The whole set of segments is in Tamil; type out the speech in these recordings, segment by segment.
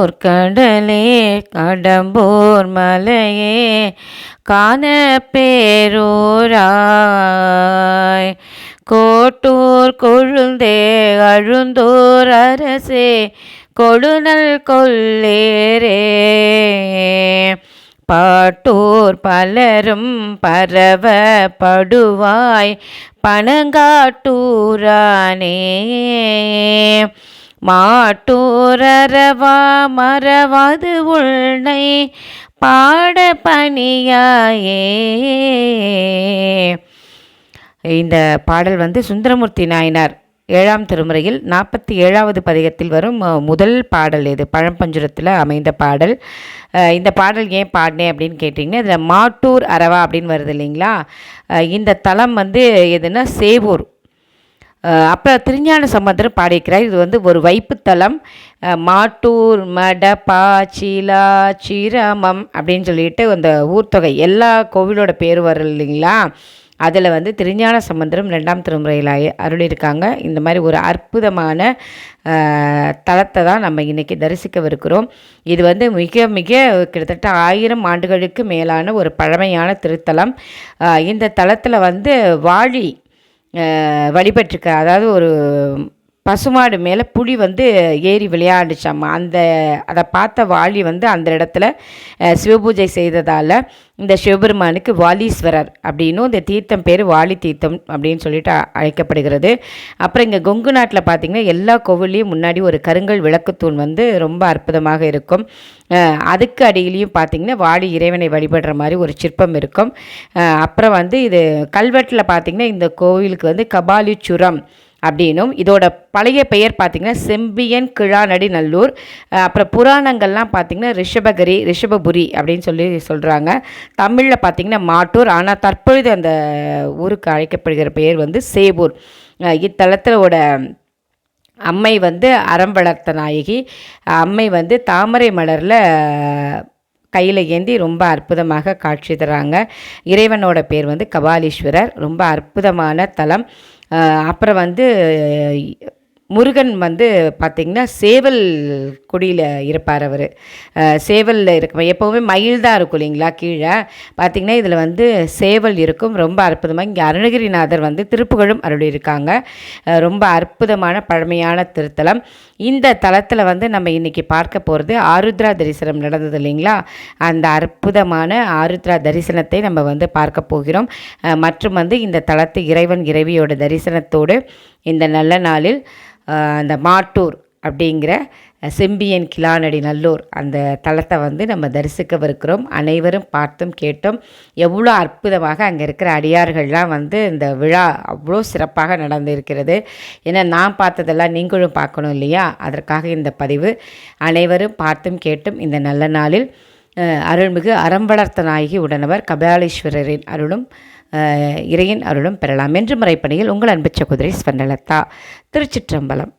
கடம்பூர் கடலே கடம்பூர் மலையே காண பேரூராய். கோட்டூர் கொழுந்தே அழுந்தூர் அரசே கொடுநல் கொள்ளேரே பாட்டூர் பலரும் பரவ படுவாய் பணங்காட்டூரானே மாட்டூரவா மறவாது உள்னை பாட பணியாயே. இந்த பாடல் வந்து சுந்தரமூர்த்தி நாயனார் ஏழாம் திருமுறையில் நாற்பத்தி ஏழாவது பதிகத்தில் வரும் முதல் பாடல் இது. பழம்பஞ்சுரத்தில் அமைந்த பாடல். இந்த பாடல் ஏன் பாடினேன் அப்படின்னு கேட்டிங்கன்னா இதில் மாட்டூர் அரவா அப்படின்னு வருது இல்லைங்களா? இந்த தலம் வந்து எதுனா சேவூர். அப்போ திருஞான சம்பந்தர் பாடியிருக்கிறார். இது வந்து ஒரு வைப்புத்தலம் மாட்டூர் மட பாச்சிலா சீரமம் அப்படின்னு சொல்லிட்டு அந்த ஊர்த்தொகை எல்லா கோவிலோட பேர் வரும் இல்லைங்களா? அதில் வந்து திருஞான சம்பந்தரும் ரெண்டாம் திருமுறையில் அருளியிருக்காங்க. இந்த மாதிரி ஒரு அற்புதமான தளத்தை தலத்தை தான் நம்ம இன்றைக்கி தரிசிக்கவிருக்கிறோம். இது வந்து மிக மிக கிட்டத்தட்ட ஆயிரம் ஆண்டுகளுக்கு மேலான ஒரு பழமையான திருத்தலம். இந்த தலத்தில் வந்து வாழி வழிபட்டிருக்க அதாவது ஒரு பசுமாடு மேலே புலி வந்து ஏறி விளையாண்டுச்சாம்மா அந்த அதை பார்த்த வாலி வந்து அந்த இடத்துல சிவபூஜை செய்ததால் இந்த சிவபெருமானுக்கு வாலீஸ்வரர் அப்படின்னும் இந்த தீர்த்தம் பேர் வாலி தீர்த்தம் அப்படின்னு சொல்லிட்டு அழைக்கப்படுகிறது. அப்புறம் இங்கே கொங்கு நாட்டில் பார்த்திங்கன்னா எல்லா கோவில்லையும் முன்னாடி ஒரு கருங்கல் விளக்குத்தூண் வந்து ரொம்ப அற்புதமாக இருக்கும். அதுக்கு அடியிலையும் பார்த்திங்கன்னா வாலி இறைவனை வழிபடுற மாதிரி ஒரு சிற்பம் இருக்கும். அப்புறம் வந்து இது கல்வெட்டில் பார்த்திங்கன்னா இந்த கோவிலுக்கு வந்து கபாலிச்சுரம் அப்படின்னும். இதோட பழைய பெயர் பார்த்திங்கன்னா செம்பியன் கிழாநடி நல்லூர் அப்புறம் புராணங்கள்லாம் பார்த்திங்கன்னா ரிஷபகிரி ரிஷபபுரி அப்படின்னு சொல்லி சொல்கிறாங்க தமிழில் பார்த்திங்கன்னா மாட்டூர். ஆனால் தற்பொழுது அந்த ஊருக்கு அழைக்கப்படுகிற பெயர் வந்து சேவூர். இத்தலத்தோட அம்மை வந்து அறம் வளர்த்த நாயகி அம்மை வந்து தாமரை மலரில் கையில் ஏந்தி ரொம்ப அற்புதமாக காட்சி தராங்க. இறைவனோட பேர் வந்து கபாலீஸ்வரர். ரொம்ப அற்புதமான தலம். அப்புறம் வந்து முருகன் வந்து பார்த்திங்கன்னா சேவல் குடியில் இருப்பார் அவர். சேவலில் இருக்கும் எப்போவுமே மயில் தான் இருக்கும் இல்லைங்களா கீழே. பார்த்திங்கன்னா இதில் வந்து சேவல் இருக்கும். ரொம்ப அற்புதமாக இங்கே அருணகிரிநாதர் வந்து திருப்புகழும் அருளியிருக்காங்க. ரொம்ப அற்புதமான பழமையான திருத்தலம். இந்த தலத்தில் வந்து நம்ம இன்றைக்கி பார்க்க போகிறது ஆருத்ரா தரிசனம் நடந்தது இல்லைங்களா? அந்த அற்புதமான ஆருத்ரா தரிசனத்தை நம்ம வந்து பார்க்க போகிறோம். மற்றும் வந்து இந்த தலத்து இறைவன் இறைவியோட தரிசனத்தோடு இந்த நல்ல நாளில் அந்த மாட்டூர் அப்படிங்கிற செம்பியன் கிளானடி நல்லூர் அந்த தலத்தை வந்து நம்ம தரிசிக்கவிருக்கிறோம். அனைவரும் பார்த்தும் கேட்டும். எவ்வளோ அற்புதமாக அங்கே இருக்கிற அடியார்கள்லாம் வந்து இந்த விழா அவ்வளோ சிறப்பாக நடந்திருக்கிறது. ஏன்னா நான் பார்த்ததெல்லாம் நீங்களும் பார்க்கணும் இல்லையா? அதற்காக இந்த பதிவு. அனைவரும் பார்த்தும் கேட்டும் இந்த நல்ல நாளில். அருள்மிகு அறம் வளர்த்த நாயகி உடனவர் கபாலீஸ்வரரின் அருளும் இறையின் அருளும் பெறலாம் என்று முறைப்பணியில் உங்கள் அன்பு சகோதரி ஸ்வர்ணலதா. திருச்சிற்றம்பலம்.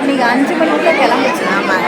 இன்னைக்கு அஞ்சு மணிக்குள்ள கிளம்பிச்சு ஆமா